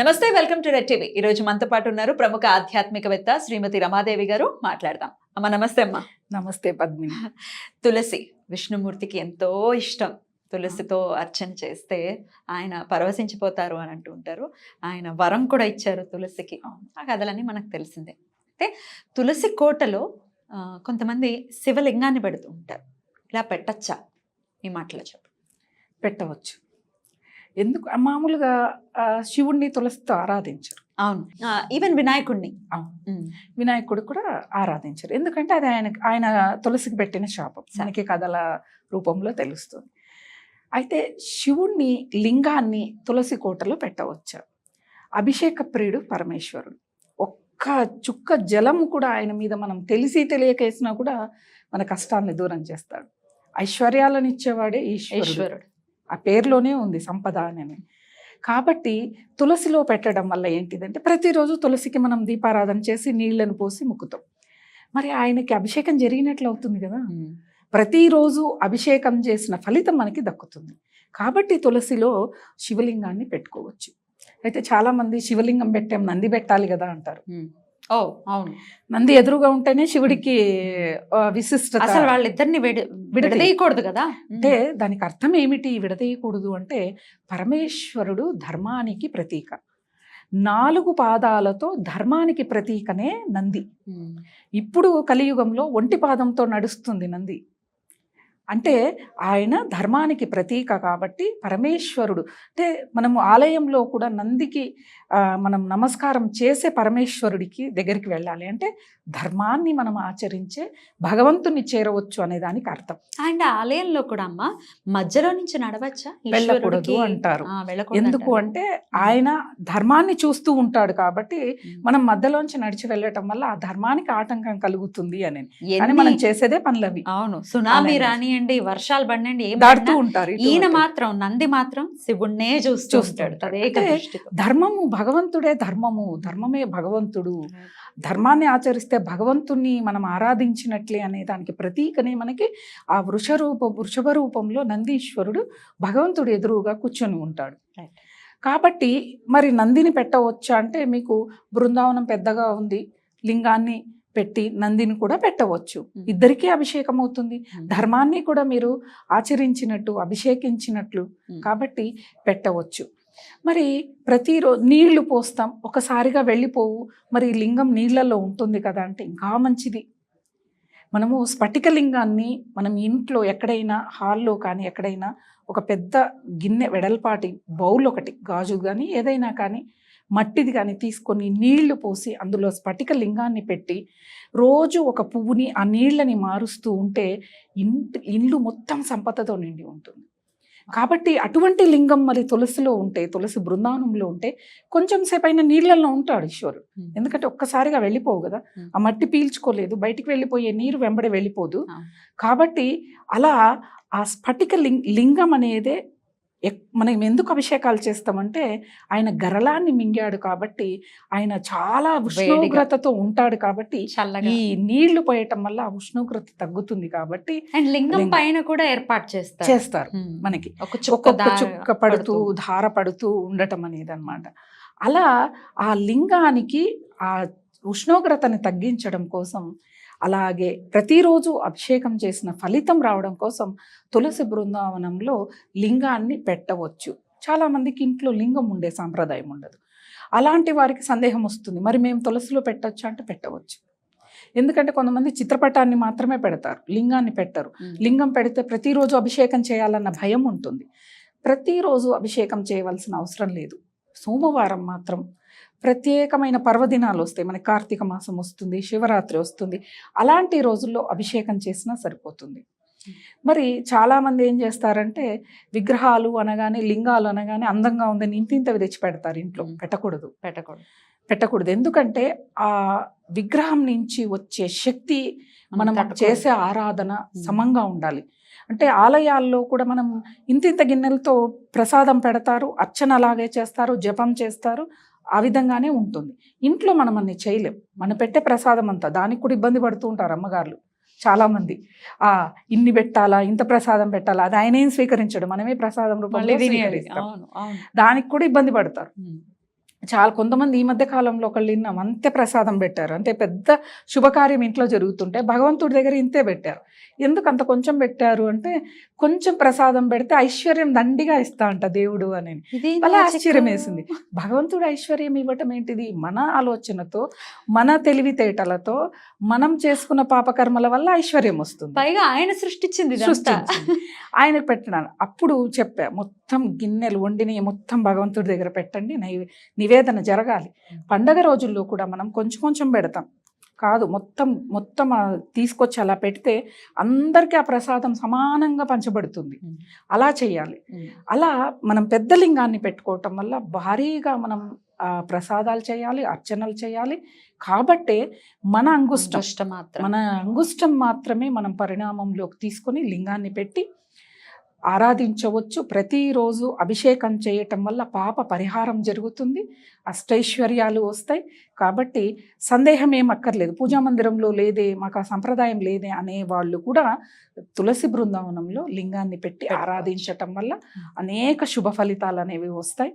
నమస్తే welcome to red TV. ఈ రోజు మనతో పాటు ఉన్నారు ప్రముఖ ఆధ్యాత్మికవేత్త శ్రీమతి రమాదేవి గారు మాట్లాడదాం. అమ్మ నమస్తే అమ్మ. నమస్తే పద్మిని. తులసి విష్ణుమూర్తికి ఎంతో ఇష్టం. తులసితో అర్చన చేస్తే ఆయన పరవశించిపోతారు అని అంటూ ఉంటారు. ఆయన వరం కూడా ఇచ్చారు తులసికి. ఆ కథలన్నీ మనకు తెలిసిందే. అయితే తులసి కోటలో కొంతమంది శివలింగాన్ని పెడుతూ ఉంటారు. ఇలా పెట్టచ్చా? ఈ మాటలో చెప్పు. పెట్టవచ్చు. ఎందుకు? మామూలుగా శివుణ్ణి తులసితో ఆరాధించరు. అవును. ఈవెన్ వినాయకుడిని అవును. వినాయకుడు కూడా ఆరాధించరు. ఎందుకంటే అది ఆయన ఆయన తులసికి పెట్టిన శాపం. మనకి కథల రూపంలో తెలుస్తుంది. అయితే శివుణ్ణి లింగాన్ని తులసి కోటలో పెట్టవచ్చు. అభిషేక ప్రియుడు పరమేశ్వరుడు. ఒక్క చుక్క జలం కూడా ఆయన మీద మనం తెలిసి తెలియకేసినా కూడా మన కష్టాన్ని దూరం చేస్తాడు. ఐశ్వర్యాలను ఇచ్చేవాడే ఈశ్వరుడు. ఆ పేరులోనే ఉంది సంపద అని కాబట్టి తులసిలో పెట్టడం వల్ల ఏంటిదంటే ప్రతిరోజు తులసికి మనం దీపారాధన చేసి నీళ్ళను పోసి ముక్కుతాం. మరి ఆయనకి అభిషేకం జరిగినట్లు అవుతుంది కదా. ప్రతిరోజు అభిషేకం చేసిన ఫలితం మనకి దక్కుతుంది. కాబట్టి తులసిలో శివలింగాన్ని పెట్టుకోవచ్చు. అయితే చాలా మంది శివలింగం పెట్టాం నంది పెట్టాలి కదా అంటారు. ఓ అవును. నంది ఎదురుగా ఉంటేనే శివుడికి ఆ, విశిష్టత అసలు వాళ్ళిద్దరిని విడ విడదీయకూడదు కదా? అంటే దానికి అర్థం ఏమిటి విడదీయకూడదు అంటే పరమేశ్వరుడు ధర్మానికి ప్రతీక. నాలుగు పాదాలతో ధర్మానికి ప్రతీకనే నంది. ఇప్పుడు కలియుగంలో ఒంటి పాదంతో నడుస్తుంది నంది. అంటే ఆయన ధర్మానికి ప్రతీక కాబట్టి పరమేశ్వరుడు అంటే మనము ఆలయంలో కూడా నందికి మనం నమస్కారం చేసే పరమేశ్వరుడికి దగ్గరికి వెళ్ళాలి అంటే ధర్మాన్ని మనం ఆచరించే భగవంతుని చేరవచ్చు అనే దానికి అర్థం అండ్ ఆలయంలో కూడా అమ్మ మధ్యలో నుంచి నడవచ్చా వెళ్ళకూడదు? అంటారు ఎందుకు. అంటే ఆయన ధర్మాన్ని చూస్తూ ఉంటాడు కాబట్టి. మనం మధ్యలోంచి నడిచి వెళ్ళటం వల్ల ఆ ధర్మానికి ఆటంకం కలుగుతుంది అని మనం చేసేదే పనులవి అవును సునామీ అలాగే. రానియండి వర్షాలు పడినండి ఏం పడినా ఉంటారు ఈయన. మాత్రం నంది మాత్రం శివుణ్ణే చూస్తూ చూస్తూ ఉంటాడు ఉంటాడు. తదేక అంటే దృష్టితో. ధర్మము భగవంతుడే ధర్మము ధర్మమే భగవంతుడు ధర్మాన్ని ఆచరిస్తే భగవంతుణ్ణి మనం ఆరాధించినట్లే అనే దానికి ప్రతీకనే మనకి ఆ వృషరూప వృషభ రూపంలో నందీశ్వరుడు భగవంతుడు ఎదురుగా కూర్చొని ఉంటాడు. కాబట్టి మరి నందిని పెట్టవచ్చా అంటే మీకు బృందావనం పెద్దగా ఉంది లింగాన్ని పెట్టి నందిని కూడా పెట్టవచ్చు. ఇద్దరికీ అభిషేకం అవుతుంది. ధర్మాన్ని కూడా మీరు ఆచరించినట్టు అభిషేకించినట్లు. కాబట్టి పెట్టవచ్చు మరి ప్రతిరోజు నీళ్ళు పోస్తాం ఒకసారిగా వెళ్ళిపోవు మరి లింగం నీళ్ళల్లో ఉంటుంది కదా అంటే ఇంకా మంచిది మనము స్ఫటిక లింగాన్ని మనం ఇంట్లో ఎక్కడైనా హాల్లో కానీ ఎక్కడైనా ఒక పెద్ద గిన్నె వెడల్పాటి బౌల్ ఒకటి గాజు కానీ ఏదైనా కానీ మట్టిది కానీ తీసుకొని నీళ్ళు పోసి అందులో స్ఫటిక లింగాన్ని పెట్టి రోజు ఒక పువ్వుని ఆ నీళ్ళని మారుస్తూ ఉంటే ఇంటి ఇల్లు మొత్తం సంపదతో నిండి ఉంటుంది కాబట్టి అటువంటి లింగం మరి తులసిలో ఉంటే తులసి బృందావనంలో ఉంటే కొంచెం సేపు అయినా నీళ్ళల్లో ఉంటాడు ఈశ్వరుడు ఉమ్. ఎందుకంటే ఒక్కసారిగా వెళ్ళిపోవు కదా. ఆ మట్టి పీల్చుకోలేదు బయటికి వెళ్ళిపోయే నీరు వెంబడి వెళ్ళిపోదు. కాబట్టి అలా ఆ స్ఫటిక లింగ అనేదే మనం ఎందుకు అభిషేకాలు చేస్తామంటే ఆయన గరళాన్ని మింగాడు కాబట్టి ఆయన చాలా ఉష్ణోగ్రతతో ఉంటాడు కాబట్టి ఈ నీళ్ళు పోయటం వల్ల ఆ ఉష్ణోగ్రత తగ్గుతుంది కాబట్టి అండ్ లింగం. పైన కూడా ఏర్పాటు చేస్తారు చేస్తారు. మనకి ఒక ఒక్కొక్క చుక్క పడుతూ ధార పడుతూ ఉండటం అనేది అనమాట అలా ఆ లింగానికి ఆ ఉష్ణోగ్రతని తగ్గించడం కోసం అలాగే ప్రతిరోజు అభిషేకం చేసిన ఫలితం రావడం కోసం తులసి బృందావనంలో లింగాన్ని పెట్టవచ్చు. చాలా మందికి ఇంట్లో లింగం ఉండే సాంప్రదాయం ఉండదు. అలాంటి వారికి సందేహం వస్తుంది. మరి మేము తులసిలో పెట్టొచ్చు అంటే పెట్టవచ్చు. ఎందుకంటే కొంతమంది చిత్రపటాన్ని మాత్రమే పెడతారు. లింగాన్ని పెట్టరు. లింగం పెడితే ప్రతిరోజు అభిషేకం చేయాలన్న భయం ఉంటుంది. ప్రతిరోజు అభిషేకం చేయవలసిన అవసరం లేదు. సోమవారం మాత్రం ప్రత్యేకమైన పర్వదినాలు వస్తాయి. మనకి కార్తీక మాసం వస్తుంది శివరాత్రి వస్తుంది. అలాంటి రోజుల్లో అభిషేకం చేసినా సరిపోతుంది. మరి చాలామంది ఏం చేస్తారంటే విగ్రహాలు అనగానే లింగాలు అనగానే అందంగా ఉందని ఇంతింతవి తెచ్చి పెడతారు ఇంట్లో. పెట్టకూడదు. పెట్టకూడదు. పెట్టకూడదు. ఎందుకంటే ఆ విగ్రహం నుంచి వచ్చే శక్తి మనం. చేసే ఆరాధన సమంగా ఉండాలి. అంటే ఆలయాల్లో కూడా మనం ఇంత ఇంత గిన్నెలతో ప్రసాదం పెడతారు అర్చన అలాగే చేస్తారు జపం చేస్తారు. ఆ విధంగానే ఉంటుంది. ఇంట్లో మనం అన్ని చేయలేం. మనం పెట్టే ప్రసాదం అంతా దానికి కూడా ఇబ్బంది పడుతూ ఉంటారు అమ్మగారులు. చాలా మంది ఆ ఇన్ని పెట్టాలా ఇంత ప్రసాదం పెట్టాలా అది ఆయనేం స్వీకరించడు. మనమే ప్రసాదం రూపంలో స్వీకరిస్తాం. దానికి కూడా ఇబ్బంది పడతారు. చాలా కొంతమంది ఈ మధ్య కాలంలో ఒకళ్ళు విన్నాం. అంతే ప్రసాదం పెట్టారు. అంటే పెద్ద శుభకార్యం ఇంట్లో జరుగుతుంటే భగవంతుడి దగ్గర ఇంతే పెట్టారు. ఎందుకు అంత కొంచెం పెట్టారు అంటే కొంచెం ప్రసాదం పెడితే ఐశ్వర్యం దండిగా ఇస్తా అంట దేవుడు అని. magic. ఆశ్చర్యం వేసింది భగవంతుడు ఐశ్వర్యం ఇవ్వటం ఏంటిది? మన ఆలోచనతో మన తెలివితేటలతో మనం చేసుకున్న పాపకర్మల వల్ల ఐశ్వర్యం వస్తుంది. పైగా ఆయన సృష్టించింది. ఆయనకు పెట్టినాను అప్పుడు చెప్పా మొత్తం గిన్నెలు వండిని మొత్తం భగవంతుడి దగ్గర పెట్టండి నైవే నివేదన జరగాలి. పండగ రోజుల్లో కూడా మనం కొంచెం కొంచెం పెడతాం. కాదు. మొత్తం మొత్తం తీసుకొచ్చి అలా పెడితే అందరికీ ఆ ప్రసాదం సమానంగా పంచబడుతుంది. అలా చేయాలి. అలా మనం పెద్ద లింగాన్ని పెట్టుకోవటం వల్ల భారీగా మనం ప్రసాదాలు చేయాలి అర్చనలు చేయాలి. కాబట్టే మన అంగుష్టం మన అంగుష్టం మాత్రమే మనం పరిణామంలోకి తీసుకొని లింగాన్ని పెట్టి ఆరాధించవచ్చు. ప్రతిరోజు అభిషేకం చేయటం వల్ల పాప పరిహారం జరుగుతుంది. అష్టైశ్వర్యాలు వస్తాయి. కాబట్టి సందేహం ఏం అక్కర్లేదు. పూజా మందిరంలో లేదే మాకు ఆ సంప్రదాయం లేదే అనే వాళ్ళు కూడా తులసి బృందావనంలో లింగాన్ని పెట్టి. ఆరాధించటం వల్ల అనేక శుభ ఫలితాలు అనేవి వస్తాయి.